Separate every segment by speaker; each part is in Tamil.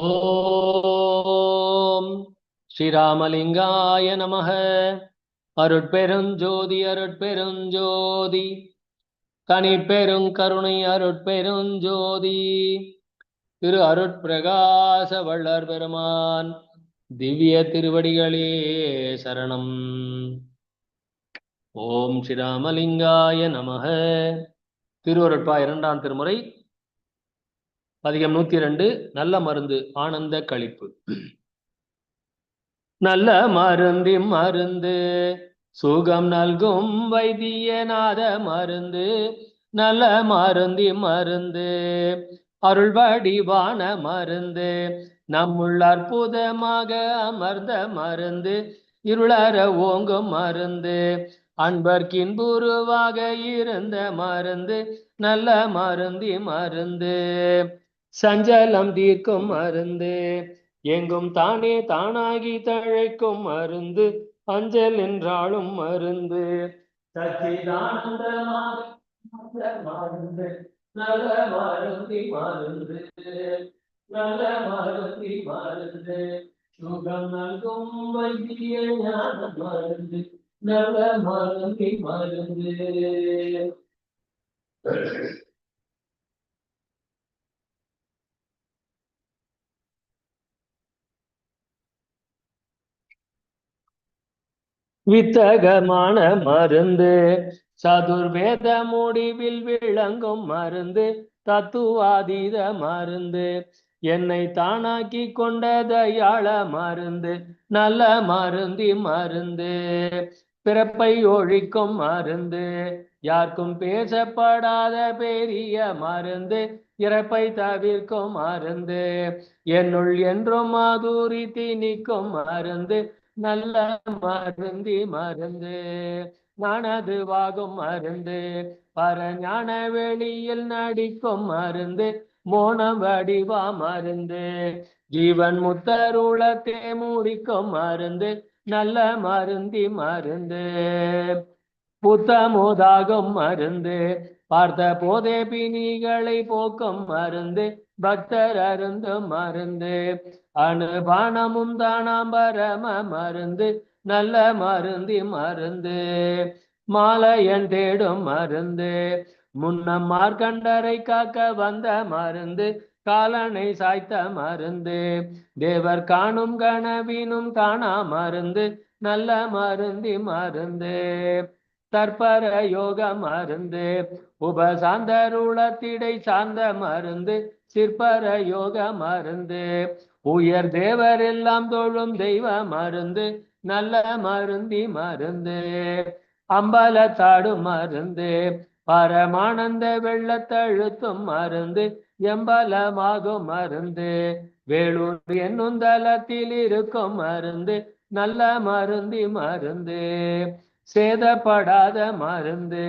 Speaker 1: ஓம். ஸ்ரீராமலிங்காய நமக. அருட்பெருஞ்சோதி அருட்பெருஞ்சோதி. கனிப்பெருங் கருணை அருட்பெருஞ்சோதி. திரு அருட்பிரகாச வள்ளர் பெருமான் திவ்ய திருவடிகளே சரணம். ஓம் ஸ்ரீராமலிங்காய நமக. திருவருட்பா இரண்டாம் திருமுறை அதிகம் நூத்தி ரெண்டு நல்ல மருந்து ஆனந்த கழிப்பு. நல்ல மருந்தி மருந்து சுகம் நல்கும் வைத்தியநாத மருந்து நல்ல மருந்தி மருந்து அருள் வடிவான மருந்து நம்முள் அற்புதமாக அமர்ந்த மருந்து இருளற ஓங்கும் மருந்து அன்பர்க்கின்புருவாக இருந்த மருந்து நல்ல மருந்தி மருந்து. சஞ்சலம் தீர்க்கும் மருந்து. எங்கும் தானே தானாகி தழைக்கும் மருந்து. அஞ்சல் என்றாலும் மருந்து. சச்சிதானந்தமாக மருந்து. நல்ல மருந்தி மருந்து. நல்ல மருந்தி மருந்து. சுகம் நல்கும் வைத்திய ஞான மருந்து. நல்ல மருந்தி மருந்து. வித்தகமான மருந்து. சதுர்வேத முடிவில் விளங்கும் மருந்து. தத்துவாதீத மருந்து. என்னை தானாக்கி கொண்ட தயாள மருந்து. நல்ல மருந்தி மருந்து. பிறப்பை ஒழிக்கும் மருந்து. யாருக்கும் பேசப்படாத பெரிய மருந்து. இறப்பை தவிர்க்கும் மருந்து. என்னுள் என்றும் மாதுரி திணிக்கும் மருந்து. நல்ல மருந்தி மருந்து. மனது வாகும் மருந்து. பரஞான வெளியில் நடிக்கும் மருந்து. மோனம் வடிவா மருந்து. ஜீவன் முத்தருளத்தை மூடிக்கும் மருந்து. நல்ல மருந்தி மருந்து. புத்தமுதாகும் மருந்து. பார்த்த போதே பிணிகளை போக்கும் மருந்து. பக்தர் அருந்தும் மருந்து. அனுபானமும் தானாம் பரம மருந்து நல்ல மருந்தி மருந்து. மாலையன் தேடும் மருந்து முன்னம் மார்க்கண்டரை காக்க வந்த மருந்து காலனை சாய்த்த மருந்து. தேவர் காணும் கனவினும் காணா மருந்து நல்ல மருந்தி மருந்து. தற்பர யோக மருந்து உபசாந்தருளத்திடை சார்ந்த மருந்து சிற்பர யோக மருந்து. உயர் தேவர் எல்லாம் தோழும் தெய்வ மருந்து நல்ல மருந்தி மருந்து. அம்பலத்தாடு மருந்து பரமானந்த வெள்ளத்தழுத்தும் மருந்து எம்பலமாகும் மருந்து. வேலூர் என்னும் தளத்தில் இருக்கும் மருந்து நல்ல மருந்தி மருந்து. சேதப்படாத மருந்து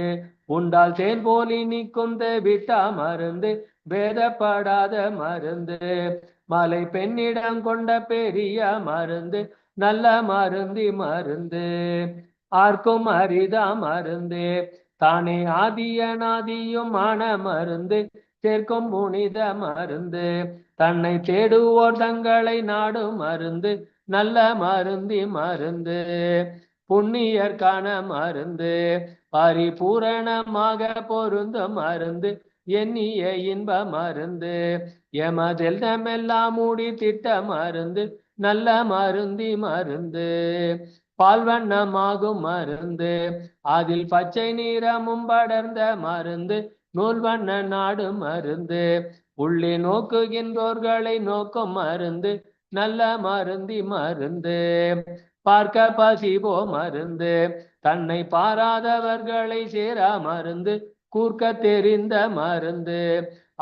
Speaker 1: உண்டால் தேன் போலி நிற்கும் தேவிட்டா மருந்து வேதப்படாத மருந்து. மலை பெண்ணிடம் கொண்ட பெரிய மருந்து நல்ல மருந்தி மருந்து. ஆர்க்கும் அரிதா மருந்து தானே ஆதியனாதியும் ஆன மருந்து. சேர்க்கும் புனித மருந்து தன்னை தேடுவோர் தங்களை நாடும் மருந்து. நல்ல மருந்தி மருந்து புண்ணியர்கான மருந்து. பரிபூரணமாக பொருந்தும் மருந்து. எண்ணிய இன்ப மருந்து எமதெல்லாம் மூடி திட்ட மருந்து நல்ல மருந்தி மருந்து பால்வண்ணமாகும் மருந்து அதில் பச்சை நீரமும் படர்ந்த மருந்து நூல்வண்ண நாடு மருந்து உள்ளே நோக்குகின்றோர்களை நோக்கும் மருந்து நல்ல மருந்தி மருந்து பார்க்க பசிபோ மருந்து தன்னை பாராதவர்களை சேரா மருந்து கூர்க்க தெரிந்த மருந்து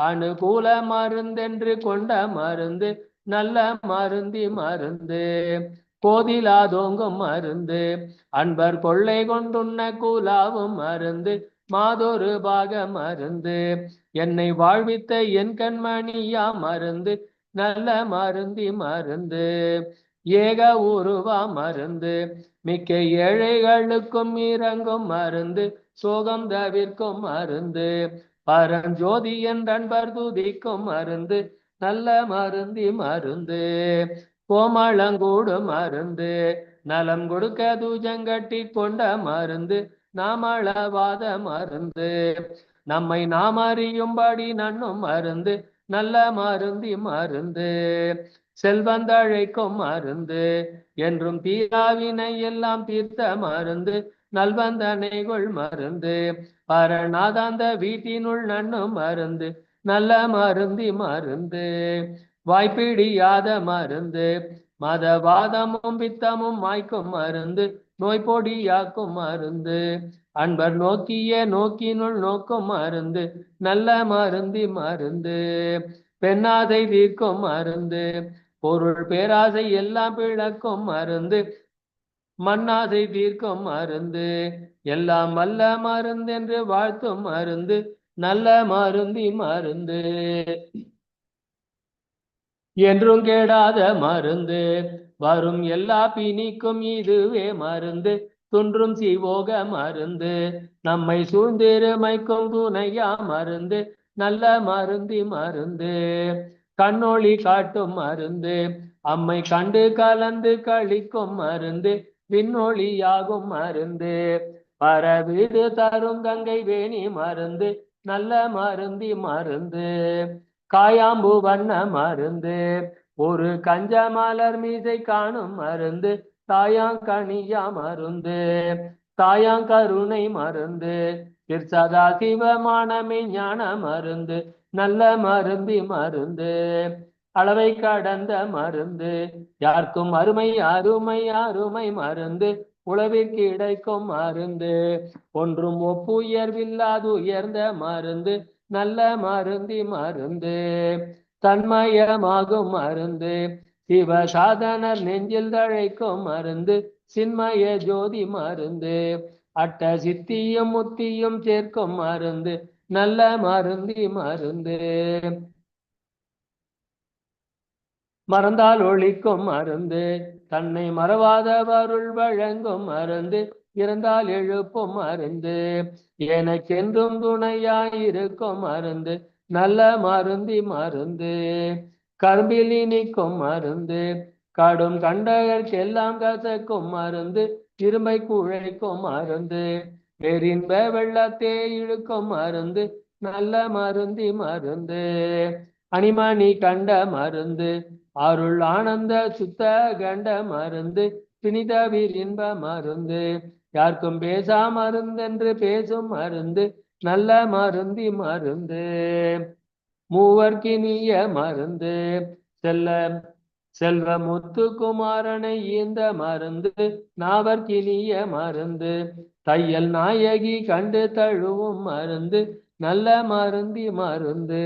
Speaker 1: அனுகூல மருந்தென்று கொண்ட மருந்து நல்ல மருந்தி மருந்து கோதிலாதோங்கும் மருந்து அன்பர் கொள்ளை கொண்டுண்ண கூலாவும் மருந்து மாதொரு பாக மருந்து என்னை வாழ்வித்த என் கண்மணியா மருந்து நல்ல மருந்தி மருந்து ஏக உருவா மருந்து மிக்க ஏழைகளுக்கும் இறங்கும் மருந்து சோகம் தவிர்க்கும் மருந்து. பரஞ்சோதி என்றன்பர் துதிக்கும் மருந்து. நல்ல மருந்தி மருந்து. கோமளங்கூடு மருந்து. நலம் கொடுக்க தூஜங்கட்டி கொண்ட மருந்து. நாமளவாத மருந்து. நம்மை நாம் அறியும்படி நன்னும் மருந்து. நல்ல மருந்தி மருந்து. செல்வந்தழைக்கும் மருந்து. என்றும் தீராவினை எல்லாம் தீர்த்த மருந்து. நல்வந்தனைகள் மருந்து. பரநாதாந்த வீட்டினுள் நன்னும் மருந்து. நல்ல மருந்தி மருந்து. வாய்ப்பிடியாத மருந்து. மதவாதமும் பித்தமும் மாய்க்கும் மருந்து. நோய் பொடியாக்கும் மருந்து. அன்பர் நோக்கிய நோக்கினுள் நோக்கும் மருந்து. நல்ல மருந்தி மருந்து. பெண்ணாதை தீர்க்கும் மருந்து. பொருள் பேராசை எல்லாம் பிழக்கும் மருந்து. மண்ணாசை தீர்க்கும் மருந்து. எல்லாம் வல்ல மருந்து என்று வாழ்த்தும் மருந்து. நல்ல மருந்தி மருந்து. என்றும் கேடாத மருந்து. வரும் எல்லா பிணிக்கும் இதுவே மருந்து. துன்றும் சிவோக மருந்து. நம்மை சூழ்ந்திருமைக்கும் துணையா மருந்து. நல்ல மருந்தி மருந்து. கண்ணொளி காட்டும் மருந்து. அம்மை கண்டு கலந்து கழிக்கும் மருந்து. விண்ணொழியாகும் மருந்து. பரவீடு தரும் கங்கை வேணி மருந்து நல்ல மருந்தி மருந்து. காயாம்பு வண்ண மருந்து ஒரு கஞ்ச மலர் மீசை காணும் மருந்து. தாயாங்கனியா மருந்து தாயாங்கருணை மருந்து. திருசதா சிவமானமே ஞான மருந்து நல்ல மருந்தி மருந்து. அளவை கடந்த மருந்து. யாருக்கும் அருமை அருமை அருமை மருந்து. உழவிற்கு கிடைக்கும் மருந்து. ஒன்றும் ஒப்புயர்வில்லாது உயர்ந்த மருந்து. நல்ல மருந்தி மருந்து. தன்மயமாகும் மருந்து. சிவசாதனர் நெஞ்சில் தழைக்கும் மருந்து. சின்மய ஜோதி மருந்து. அட்ட சித்தியும் முத்தியும் சேர்க்கும் மருந்து. நல்ல மருந்தி மருந்து. மறந்தால் ஒழிக்கும் மருந்து. தன்னை மறவாதவருள் வழங்கும் மருந்து. இறந்தால் எழுப்பும் மருந்து. எனக்கென்றும் துணையாயிருக்கும் மருந்து. நல்ல மருந்தி மருந்து. கரும்பில் இனிக்கும் மருந்து. கடும் கண்டகர்க்கெல்லாம் கசக்கும் மருந்து. இரும்பை குழைக்கும் மருந்து. வெறின்ப வெள்ளத்தே இழுக்கும் மருந்து. நல்ல மருந்தி மருந்து. அணிமணி கண்ட மருந்து அருள் ஆனந்த சுத்த கண்ட மருந்து பிணிதவீர் இன்ப மருந்து. யாருக்கும் பேசா மருந்தென்று பேசும் மருந்து நல்ல மருந்தி மருந்து. மூவர்க்கினிய மருந்து செல்ல செல்வ முத்துக்குமாரனை ஈந்த மருந்து நாவர்க்கினிய மருந்து. தையல் நாயகி கண்டு தழுவும் மருந்து நல்ல மருந்தி மருந்து.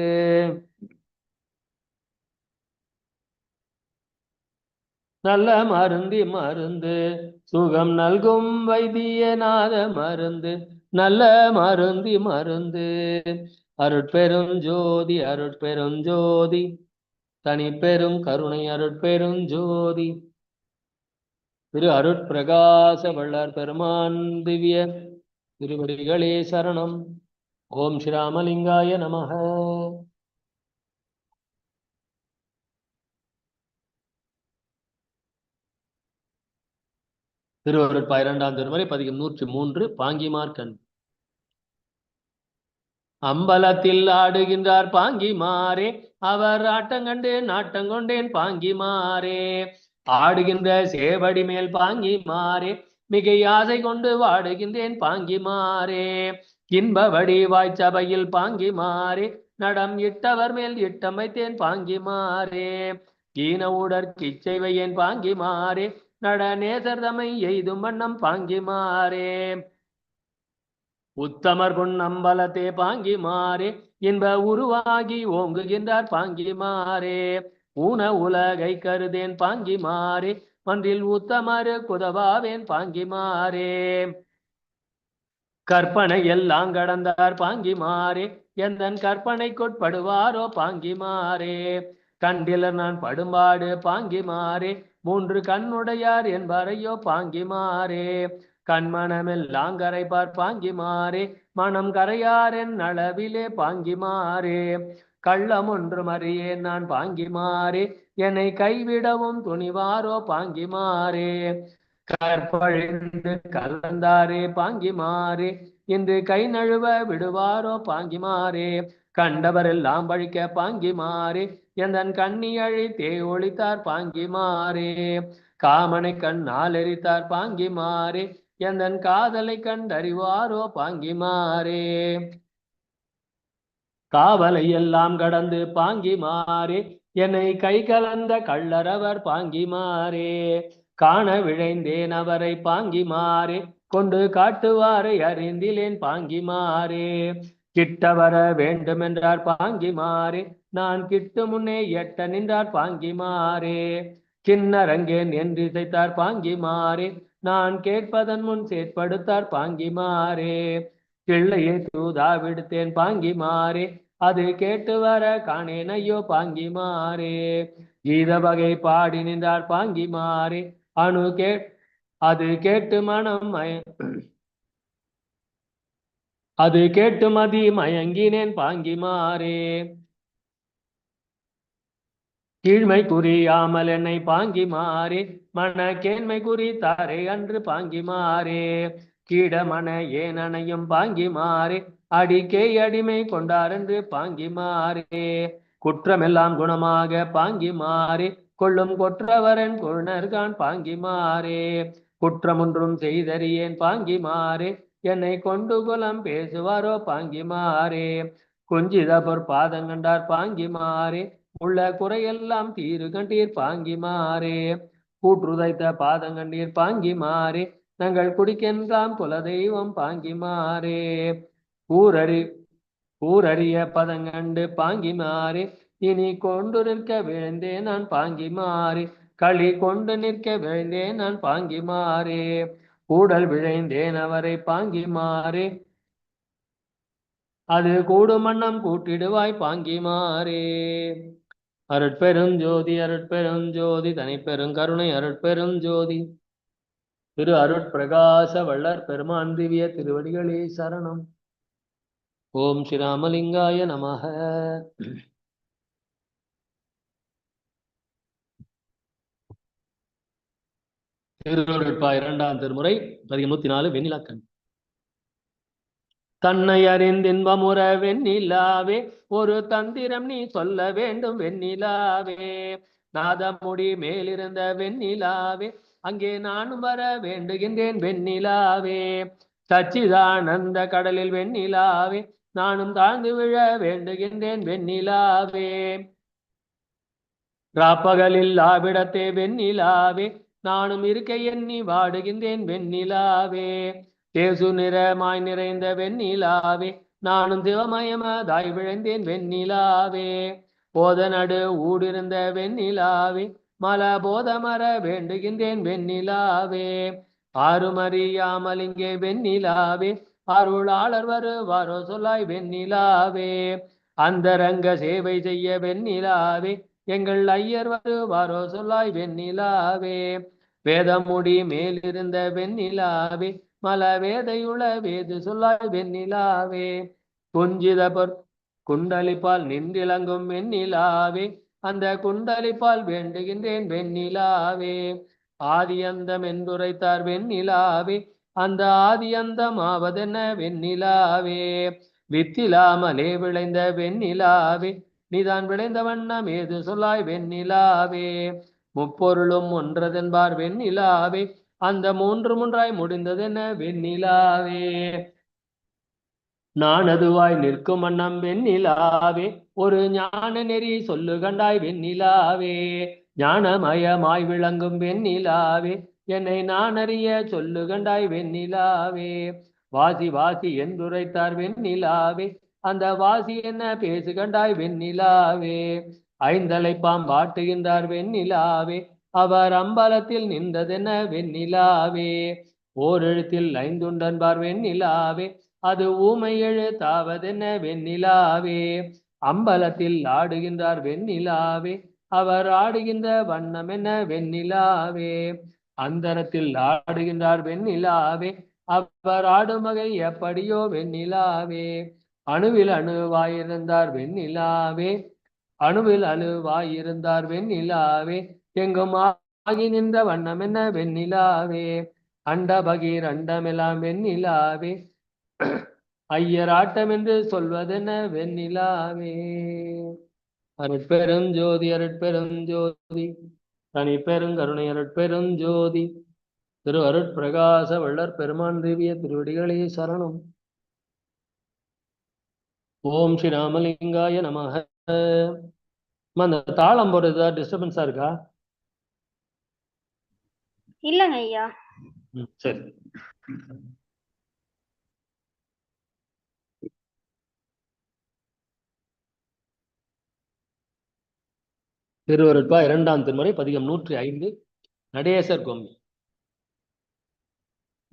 Speaker 1: நல்ல மருந்தி மருந்து. சுகம் நல்கும் வைத்தியநாத மருந்து. நல்ல மருந்தி மருந்து. அருட்பெரும் ஜோதி அருட்பெரும் ஜோதி. தனி பெரும் கருணை அருட்பெரும் ஜோதி. திரு அருட்பிரகாச வள்ளார் பெருமான் திவ்ய. திருவடிகளே சரணம். ஓம் ஸ்ரீராமலிங்காய நமः திருவருட் இரண்டாம் திருமுறை பதிகம் நூற்றி மூன்று பாங்கிமார் கண். அம்பலத்தில் ஆடுகின்றார் பாங்கிமாரே அவர் ஆட்டங்கண்டு நாட்டங்கொண்டேன் பாங்கிமாரே. ஆடுகின்ற சேவடி மேல் பாங்கிமாரே மிகை ஆசை கொண்டு வாடுகின்றேன் பாங்கிமாரே. இன்பவடி வாய்ச்சபையில் பாங்கிமாரே நடம் இட்டவர் மேல் இட்டமைத்தேன் பாங்கிமாரே. ஈன உடற்கிச்சை வையேன் பாங்கிமாரே நடநேசர்தமை எய்தும் வண்ணம் பாங்கிமாரே உத்தமர் பொன்னம்பலத்தே பாங்கிமாரே இன்ப உருவாகி ஓங்குகின்றார் பாங்கிமாரே ஊன உலகை கருதேன் பாங்கிமாரே மன்றில் உத்தமரு குதவாவேன் பாங்கிமாரே கற்பனை எல்லாம் கடந்தார் பாங்கி மாறே. எந்தன் கற்பனைக்குட்படுவாரோ பாங்கிமாரே கண்டிலர் நான் படும்பாடு பாங்கிமாரே மூன்று கண்ணுடையார் என்பாரையோ பாங்கிமாரே கண்மணமெல்லாம் கரைப்பார் பாங்கிமாரே மனம் கரையார் என் அளவிலே பாங்கிமாரே கள்ளம் ஒன்று அறியேன் நான் பாங்கி மாறே. என்னை கைவிடவும் துணிவாரோ பாங்கி மாறே. கற்பழிந்து கலந்தாரே பாங்கி மாறே. இன்று கை நழுவ விடுவாரோ பாங்கி மாறே. கண்டவரெல்லாம் பழிக்க பாங்கி மாறே. எந்தன் கண்ணி அழித்தே ஒழித்தார் பாங்கி மாறே. காமனை கண்ணால் எரித்தார் பாங்கி மாறே. எந்தன் காதலை கண்டறிவாரோ பாங்கி மாறே. காவலை எல்லாம் கடந்து பாங்கி மாறே. என்னை கை கலந்த கள்ளரவர் பாங்கி மாறே. காண விழைந்தேன் அவரை பாங்கி மாறே. கொண்டு காட்டுவாரை அறிந்திலேன் பாங்கி மாறே. கிட்ட வர வேண்டுமென்றார் பாங்கி மாறே. நான் கிட்டு முன்னே எட்ட நின்றார் பாங்கி மாறே. கிண்ணரங்கேன் என்று இசைத்தார் பாங்கி மாறே. நான் கேட்பதன் முன் செயற்படுத்தார் பாங்கி மாறே. கிள்ளையை தூதா விடுத்தேன் பாங்கி மாறே. அது கேட்டு வர காணேன் ஐயோ பாங்கி மாறே. கீத வகை பாடி நின்றார் பாங்கி மாறே. அணு கே அது கேட்டு மனம் அது கேட்டு மதி மயங்கினேன் பாங்கி மாறே கீழ்மை குறியாமல் என்னை பாங்கி மாறே மன கேண்மை குறித்தாரே அன்று பாங்கி மாறே கீடமன ஏனனையும் பாங்கி மாறே அடிக்கே அடிமை கொண்டாரென்று பாங்கி மாறே குற்றமெல்லாம் குணமாக பாங்கி மாறே கொள்ளும் கொற்றவரன் கொழுனர்கான் பாங்கி மாறே குற்றமொன்றும் செய்தறியேன் பாங்கி மாறே என்னை கொண்டு குலம் பேசுவாரோ பாங்கி மாறே குஞ்சித பொற்பாதங்கண்டார் பாங்கி மாறே உள்ள குறையெல்லாம் தீரு கண்டீர் பாங்கி மாறே கூற்றுதைத்த பாதங்கண்டீர் பாங்கி மாறே நாங்கள் குடிக்கென்றாம் குலதெய்வம் பாங்கி மாறே ஊரறி ஊரறிய பதங்கண்டு பாங்கி மாறே இனி கொண்டு நிற்க விழுந்தேன் நான் பாங்கி மாறே களி கொண்டு நிற்க விழுந்தே நான் பாங்கி மாறே கூடல் விழைந்தேன் அவரை பாங்கி மாறே. அது கூடுமன்னம் கூட்டிடுவாய் பாங்கி மாறே. அருட்பெருஞ்சோதி அருட்பெருஞ்சோதி தனிப்பெருங்கருணை அருட்பெருஞ்சோதி. திரு அருட்பிரகாச வள்ளற் பெருமான் திவ்ய திருவடிகளே சரணம். ஓம் ஸ்ரீராமலிங்காய நமக. திருவருட்பா இரண்டாம் திருமுறை பதிமூத்தி நாலு வெண்ணிலாக்கண் தன்னை அறிந்தின்பமுற வெண்ணிலாவே ஒரு தந்திரம் நீ சொல்ல வேண்டும் வெண்ணிலாவே. நாதமுடி மேலிருந்த வெண்ணிலாவே அங்கே நானும் வர வேண்டுகின்றேன் வெண்ணிலாவே. சச்சிதானந்த கடலில் வெண்ணிலாவே நானும் தாழ்ந்து விழ வேண்டுகின்றேன் வெண்ணிலாவே. ராப்பகலில் ஆவிடத்தே வெண்ணிலாவே நானும் இருக்க எண்ணி வாடுகின்றேன் வெண்ணிலாவே. தேசு நிறமாய் நிறைந்த வெண்ணிலாவே. நானும் சிவமயமதாய் விழைந்தேன் வெண்ணிலாவே. போத நடு ஊடிருந்த வெண்ணிலாவே. மல போதமர வேண்டுகின்றேன் வெண்ணிலாவே. ஆறுமறியாமல் இங்கே வெண்ணிலாவே. அருளாளர் வருவாரோ சொல்லாய் வெண்ணிலாவே. அந்தரங்க சேவை செய்ய வெண்ணிலாவே. எங்கள் ஐயர் வருவாரோ சொல்லாய் வெண்ணிலாவே. வேதமுடி மேலிருந்த வெண்ணிலாவே மல வேதையுள வேது சொல்லாய் வெண்ணிலாவே. குஞ்சித பொற் குண்டலிப்பால் நின்றிலங்கும் வெண்ணிலாவே அந்த குண்டலிப்பால் வேண்டுகின்றேன் வெண்ணிலாவே. ஆதியந்தம் என்றுரைத்தார் வெண்ணிலாவே அந்த ஆதியந்தம் ஆவதென்ன வெண்ணிலாவே. வித்திலாமலே விளைந்த வெண்ணிலாவே நீதான் விளைந்த வண்ணம் ஏது சொல்லாய் வெண்ணிலாவே? முப்பொருளும் ஒன்றதென்பார் வெண்ணிலாவே. அந்த மூன்று மூன்றாய் முடிந்ததென வெண்ணிலாவே? நான் அதுவாய் நிற்கும் வண்ணம் வெண்ணிலாவே. ஒரு ஞான நெறி சொல்லு கண்டாய் வெண்ணிலாவே. ஞானமயமாய் விளங்கும் வெண்ணிலாவே. என்னை நான் அறிய சொல்லு கண்டாய் வெண்ணிலாவே. வாசி வாசி என்றுரைத்தார் வெண்ணிலாவே. அந்த வாசி என்ன பேசு கண்டாய் வெண்ணிலாவே? ஐந்தலை பாம்பாட்டுகின்றார் வெண்ணிலாவே. அவர் அம்பலத்தில் நின்றதென்ன வெண்ணிலாவே? ஓரெழுத்தில் ஐந்துண்டன்பார் வெண்ணிலாவே. அது ஊமை எழுத்தாவதென்ன வெண்ணிலாவே? அம்பலத்தில் ஆடுகின்றார் வெண்ணிலாவே. அவர் ஆடுகின்ற வண்ணம் என்ன வெண்ணிலாவே? அந்தரத்தில் ஆடுகின்றார் வெண்ணிலாவே. அவர் ஆடும் வகை எப்படியோ வெண்ணிலாவே. அணுவில் அணுவாயிருந்தார் வெண்ணிலாவே. அணுவில் அணுவாயிருந்தார் வெண்ணிலாவே. எங்கும் ஆகி நின்ற வண்ணம் என்ன வெண்ணிலாவே. அண்ட பகீர் அண்டமெல்லாம் வெண்ணிலாவே. ஐயராட்டம் என்று சொல்வதென்ன வெண்ணிலாவே. அருட்பெரும் ஜோதி அருட்பெரும் ஜோதி. தனி பெருங்கருணை அருட்பெரும் ஜோதி. திரு அருட்பிரகாச வள்ளற் பெருமான் தேவிய திருவடிகளே சரணம். ஓம் ஸ்ரீ ராமலிங்காய நமக அந்த தாளம் போடுறதா டிஸ்டர்பன்ஸா இருக்கா?
Speaker 2: இல்லைங்க ஐயா.
Speaker 1: சரி. திருவருட்பா இரண்டாம் திருமுறை பதிகம் நூற்றி ஐந்து நடேசர் கொம்மி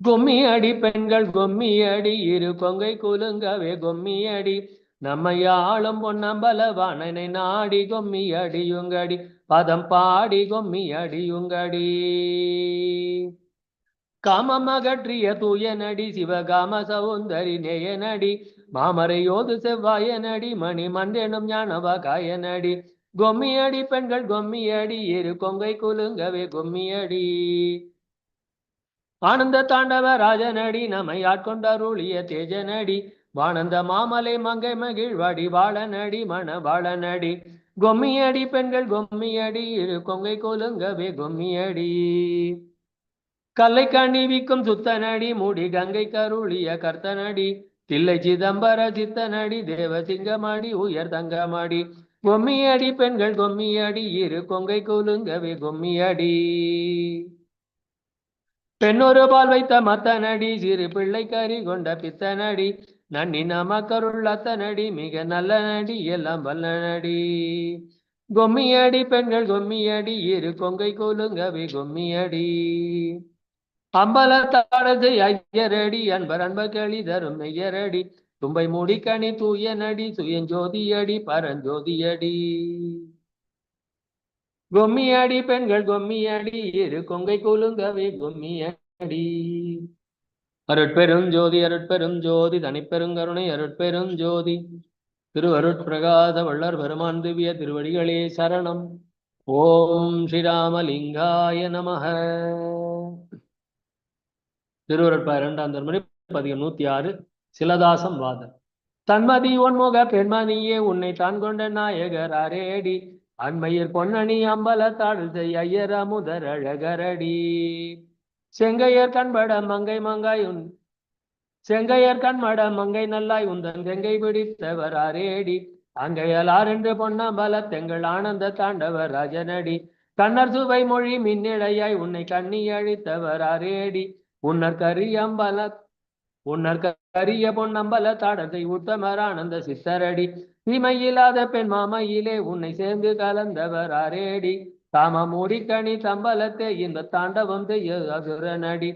Speaker 1: கொம்மி அடி பெண்கள் கொம்மி அடி இரு கொங்கை குலுங்கவே கொம்மி அடி நம்மையாளும் பொன்னம்பலவானனை நாடி கொம்மி அடியுங்கடி. பதம் பாடி கொம்மி அடியுங்கடி. காமம் அகற்றிய தூய சிவகாம சவுந்தரி நேயனடி. மாமரையோது செவ்வாயனடி மணி மண்டெனும் ஞானவா காய கொம்மியடி பெண்கள் கொம்மியடி இரு கொங்கை குலுங்கவே கொம்மியடி ஆனந்த தாண்டவ ராஜனடி நம்மை ஆட்கொண்டருளிய தேஜனடி. வானந்த மாமலை மங்கை மகிழ்வாடி வாழனடி மண வாழனடி கொம்மியடி பெண்கள் கொம்மியடி இரு கொங்கை கொலுங்கவே கொம்மியடி. கல்லை கணிவிக்கும் சுத்தனடி மூடி கங்கை கருளிய கர்த்தனடி. தில்லை சிதம்பர சித்தனடி தேவசிங்கமடி உயர் தங்கமாடி கொம்மியடி பெண்கள் கொம்மியடி இரு கொங்கை கொலுங்கவே கொம்மியடி. பெண்ணொரு பால் வைத்த மத்தனடி சிறு பிள்ளை கறி கொண்ட பித்தனடி. நன்னி நமக்கருள் அத்தனடி மிக நல்ல நடி எல்லாம் வல்ல நடி. கொம்மியடி பெண்கள் கொம்மியடி இரு கொங்கை கோலுங்கவி கொம்மியடி. அம்பலத்தாடது ஐயரடி அன்பர் அன்பகளி தரும் ஐயரடி தும்பை முடிக்கணி தூய நடி சுயஞ்சோதியடி பரஞ்சோதியடி. கொம்மியடி பெண்கள் கொம்மியடி இரு கொங்கை கொலுங்கவே கொம்மியடி. அருட்பெரும் ஜோதி அருட்பெரும் ஜோதி தனிப்பெருங்கருணை அருட்பெரும் ஜோதி. திருவருட்பிரகாத வள்ளர் பெருமான் திவ்ய திருவடிகளே சரணம். ஓம் ஸ்ரீராமலிங்காய நமக. திருவருட்பா இரண்டாம் தர்மணி பதிகம் நூத்தி ஆறு சிலதாசம் வாதம். தன்மதி ஒன்முக பெண்மணியே உன்னை தான் கொண்ட நாயகர் அரேடி. அண்மையர் பொன்னணி அம்பல செய் ஐயர் அமுதர் அழகரடி செங்கையர் கண்பட மங்கை மங்காய் உன் செங்கையர் கண்மட மங்கை நல்லாய் உந்தன் கங்கை பிடித்தவர் அரேடி அங்கையலார் என்று பொன்னம்பல தெங்கள் ஆனந்த தாண்டவர் ராஜனடி. கண்ணர் சுவை மொழி மின்னிடையாய் உன்னை கண்ணி அழித்தவர் அரேடி உன்னர் கரியம்பல உன்னர் கரிய பொன்னம்பல தாடத்தை உத்தமர் ஆனந்த சித்தரடி. தீமையில்லாத பெண் மாமையிலே உன்னை சேர்ந்து கலந்தவர் அரேடி தாம கணி தம்பலத்தே இந்த தாண்டவம் செய்ய அசுரனடி.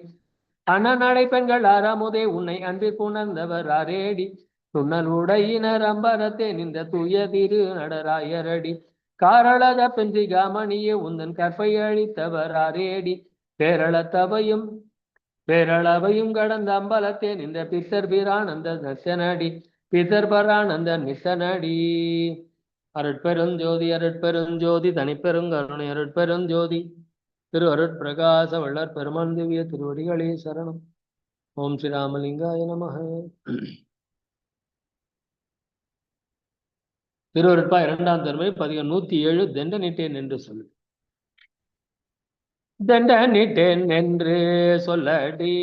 Speaker 1: அண்ணனடை பெண்கள் அறமுதே உன்னை அன்பி புணர்ந்தவர் அரேடி துண்ணல் உடையினர் அம்பரத்தே நின்ற தூய திரு நடராயரடி. காரளத பெஞ்சிகாமணியே உந்தன் கற்பை அழித்தவர் அரேடி பேரளத்தவையும் பேரளவையும் கடந்த அம்பலத்தே நின்ற பித்தர் பிரானந்த நச்சனடி பித்தர் பரானந்த அருட்பெருஞ்சோதி அருட்பெருஞ்சோதி தனிப்பெருங்கருணை அருட்பெருஞ்சோதி திரு அருட்பிரகாச வள்ளர் பெருமான் திவ்ய திருவடிகளே சரணம். ஓம் ஸ்ரீராமலிங்காய நமக. திருவருட்பா இரண்டாம் தன்மை பதிகம் நூத்தி ஏழு தண்டனிட்டேன் என்று சொல்லு தண்டனிட்டேன் என்று சொல்லடி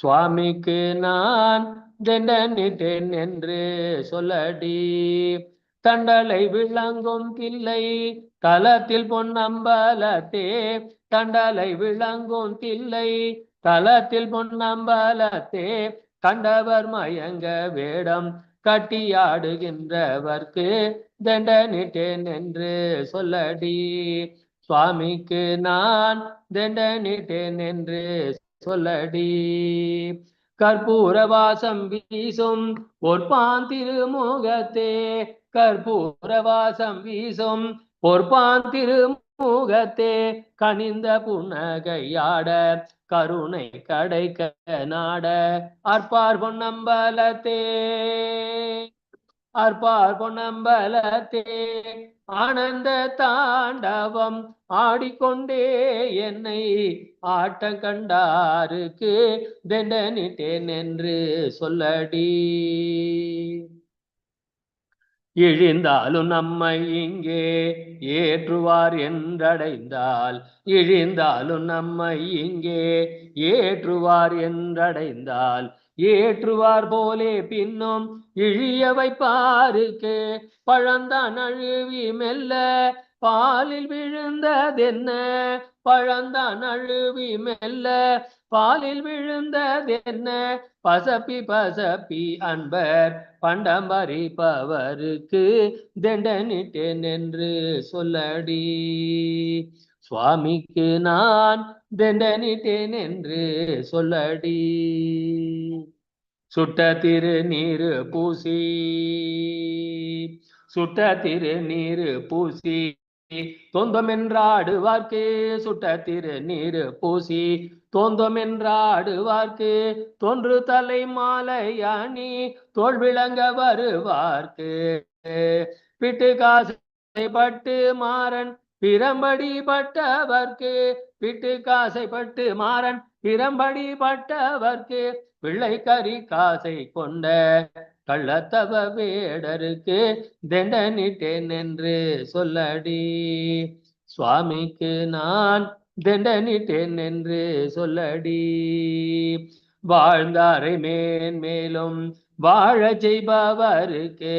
Speaker 1: சுவாமிக்கு நான் தண்டனிட்டேன் என்று சொல்லடி தண்டலை விளங்கும் தில்லை தலத்தில் பொன்னம்பலத்தே. தண்டலை விளங்கும் தில்லை தலத்தில் பொன்னம்பலத்தே. கண்டவர் மயங்க வேடம் கட்டியாடுகின்றவர்க்கு தண்டனிட்டேன் என்று சொல்லடி. சுவாமிக்கு நான் தண்டனிட்டேன் என்று சொல்லடி. கற்பூர வாசம். வீசும் பொற்பான் திருமுகத்தே கற்பூர வாசம் வீசும். பொற்பான் திருமுகத்தே கனிந்த புன்னகையாட கருணை கடைக்க நாட. அற்பார் பொன்னம்பலத்தே அற்பார் பொன்னம்பலத்தே ஆனந்த தாண்டவம் ஆடிக்கொண்டே என்னை ஆட்டம் கண்டாருக்கு தண்டனிட்டேன் என்று சொல்லடி. இழிந்தாலும் நம்மை இங்கே ஏற்றுவார் என்றடைந்தால் இழிந்தாலும் நம்மை இங்கே ஏற்றுவார் என்றடைந்தால் ஏற்றுவார் போலே பின்னும் இழிய வைப்பாருக்கு பழந்தான் அழுவி மெல்ல பாலில் விழுந்ததென்ன? பழந்தான் அழுவி மெல்ல பாலில் விழுந்ததென்ன? பசப்பி பசப்பி அன்பர் பண்டம் பறிப்பவருக்கு தண்டனிட்டேன் என்று சொல்லடி. சுவாமிக்கு நான் தண்டனிட்டேன் என்று சொல்லடி. சுட்ட திரு நீர் பூசி சுட்ட திரு நீர் பூசி. தொந்தம் என்றாடுவார்க்கு சுட்ட திரு நீர் பூசி. தோந்தம் என்றாடுவார்க்கு தொன்று தலை மாலையாணி தோல் விளங்க வருவார்க்கு. பிட்டு காசை பட்டு மாறன் பிரம்படி பட்டவர்க்கு. விட்டு காசைப்பட்டு மாறன் பிரம்படி பட்டவர்க்கு பிள்ளை கறி காசை கொண்ட கள்ளத்தவ வேடருக்கு தண்டனிட்டேன் என்று சொல்லடி. சுவாமிக்கு நான் தண்டனிட்டேன் என்று சொல்லடி. வாழ்ந்தாரை மேன்மேலும் வாழ செய்பவருக்கு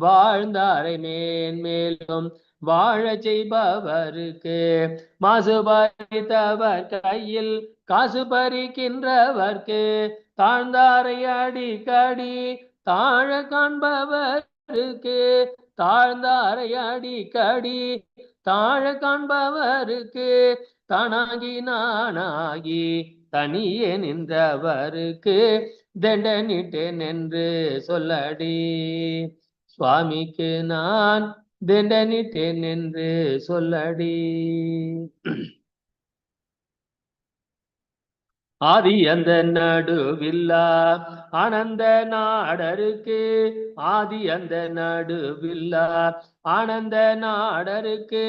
Speaker 1: வாழ்ந்தாரை மேன்மேலும் வாழ செய்பவருக்கு மாசு பறித்தவர் கையில் காசு பறிக்கின்றவர்க்கு தாழ்ந்தாரை அடிக்கடி தாழ காண்பவருக்கு தாழ்ந்தாரை அடிக்கடி தாழ காண்பவருக்கு தானாகி நானாகி தனியே நின்றவருக்கு தண்டனிட்டேன் என்று சொல்லடி. சுவாமிக்கு நான் திண்டனிட்டேன் என்று சொல்லடி. ஆதி அந்த நடுவில்லா ஆனந்த நாடருக்கு. ஆதி அந்த நடுவில்லா ஆனந்த நாடருக்கு.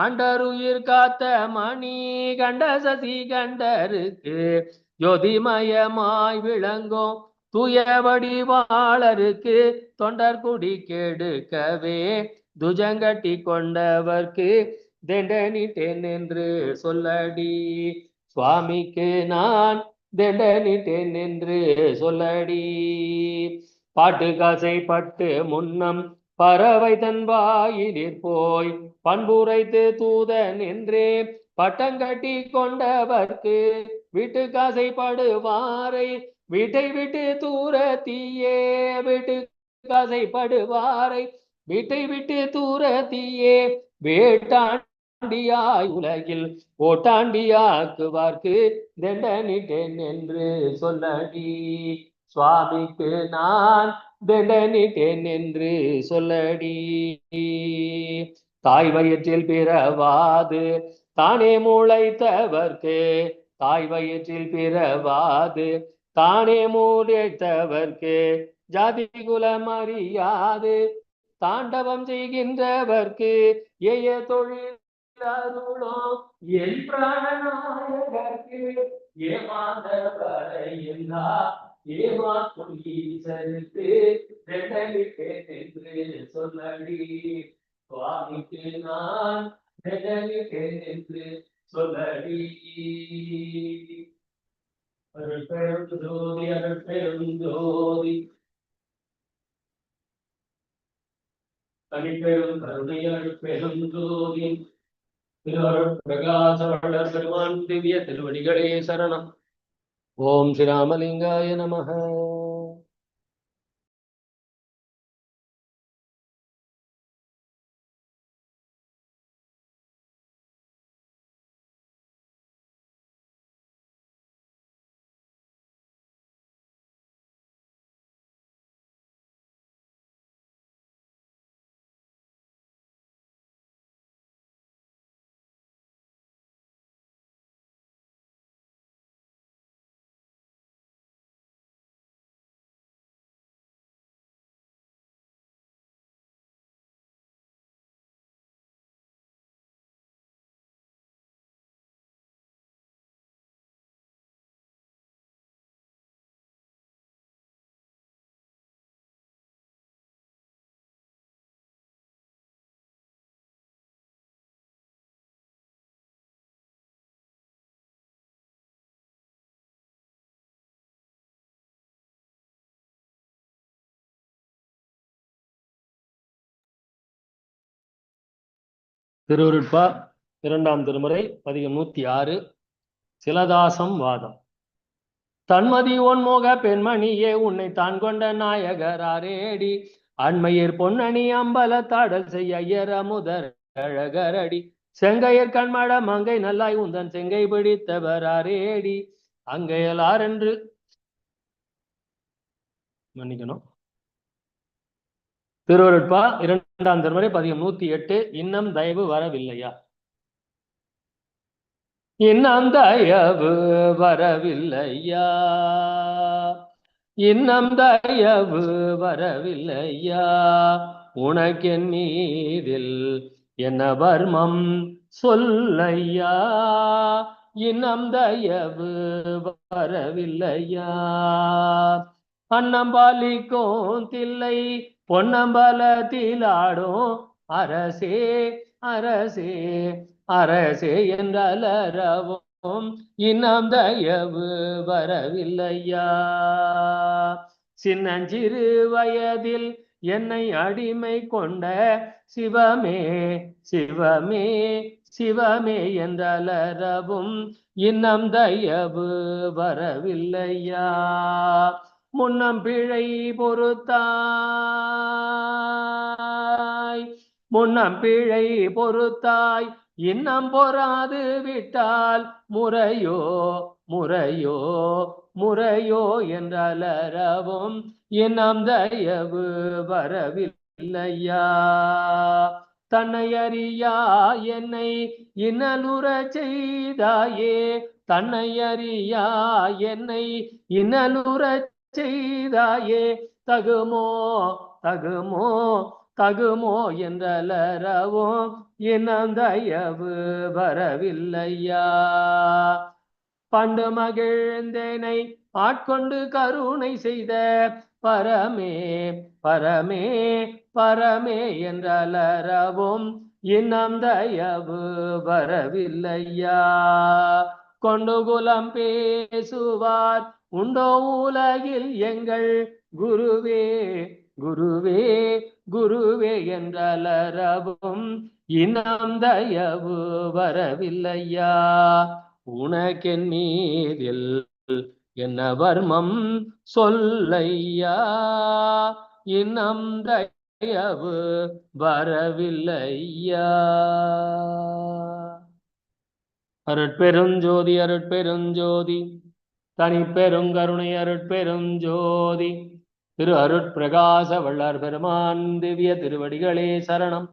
Speaker 1: அண்டருயிர் காத்த மணி கண்ட சசி கண்டருக்கு. ஜோதிமயமாய் விளங்கும் தூய வடிவாளருக்கு. தொண்டர் குடி கெடுக்கவே துஜங்கட்டி கொண்டவர்க்கு தண்டனிட்டேன் என்று சொல்லடி. சுவாமிக்கு நான் திண்டனிட்டேன் என்று சொல்லடி. பாட்டு காசை பட்டு முன்னம் பறவை தன் வாயிலிற் போய் பண்புரைத்து தூதன் என்றே பட்டங்கட்டி கொண்டவர்க்கு வீட்டு காசை படுவாரை வீட்டை விட்டு தூரத்தியே தீயே வீட்டு காசை படுவாரை வீட்டை விட்டு தூரதியே வேட்டாண்டியாய் உலகில் ஓட்டாண்டியாக்குவார்க்கு தண்டனிட்டேன் என்று சொல்லடி. சுவாமிக்கு நான் தண்டனிட்டேன் என்று சொல்லடி. தாய் வயிற்றில் பிறவாது தானே முளைத்தவர்க்கு. தாய் வயிற்றில் பிறவாது தானே மூளைத்தவர்க்கு. ஜாதி குலம் அறியாது தாண்டவம் செய்கின்றவர்க்கு ஏய தொழில் அருளோம். என் பிராணநாயகர்க்கு ஏமாந்தவரை எல்லா ஏமா ஈசருக்கு சரித்து என்று சொல்லடி சுவாமிக்கு நான் தண்டனிட்டேன் என்று சொல்லடி அருள் பெரும் ஜோதி அருள் பெரும் ஜோதி. தனிப்பெரும் கருணை அருள் பெரும் பெருமான் திவ்ய திருவடிகளே சரணம். ஓம் ஸ்ரீராமலிங்காய நமः திருவருட்பா இரண்டாம் திருமுறை பதிகம் நூத்தி ஆறு சிலதாசம் வாதம். தன்மதி ஒன்மோக பெண்மணியே உன்னை தான் கொண்ட நாயகராரேடி அண்மையர் பொன்னணி அம்பலத்தாடல் செய்ய ஐயர முதர் அழகரடி. செங்கையர் கண்மட மங்கை நல்லாய் உந்தன் செங்கை பிடித்தவராரேடி அங்கையலார் என்று மன்னிக்கணும். திருவருட்பா இரண்டாம் திருமுறை பதிகம் நூத்தி எட்டு இன்னும் தயவு வரவில்லையா? இன்னம் தயவு வரவில்லையா? இன்னம் தயவு வரவில்லையா? உனக்கென் மீதில் என்ன வர்மம் சொல்லையா? இன்னம் தயவு வரவில்லையா? அன்னம்பாலிக்கும் தில்லை பொன்னம்பலத்தில் ஆடும் அரசே அரசே அரசே என்றலரவும் இன்னம் தயவு வரவில்லையா? சின்னஞ்சிறு வயதில் என்னை அடிமை கொண்ட சிவமே சிவமே சிவமே என்றலரவும் இன்னம் தயவு வரவில்லையா? முன்னம் பிழை பொறுத்தாய். முன்னம் பிழை பொறுத்தாய். இன்னம் பொறாது விட்டால் முறையோ முறையோ முறையோ என்றலரவும் இன்னம் தயவு வரவில்லையா. தன்னை அறியா என்னை இன்னலுற செய்தாயே. தன்னை அறியா என்னை இன்னலுற செய்தாயே தகுமோ தகுமோ தகுமோ என்றலரவும் இனந்தயவு வரவில்லையா? பண்டு மகிழ்ந்தேனை ஆட்கொண்டு கருணை செய்த பரமே பரமே பரமே என்றலரவும் இன்னம் தயவு வரவில்லையா? கொண்டு குலம் பேசுவார் உண்டோ உலகில் எங்கள் குருவே குருவே குருவே என்றலரவும் இனம் தயவு வரவில்லையா? உனக்கென் மீதில் என்ன வர்மம் சொல்லையா? இனம் தயவு வரவில்லையா? அருட்பெருஞ்சோதி அருட்பெருஞ்சோதி. தனி அருட்பெரும் ஜோதி. திரு அருட்பிரகாச வள்ளார் பெருமான் திவ்ய திருவடிகளே சரணம்.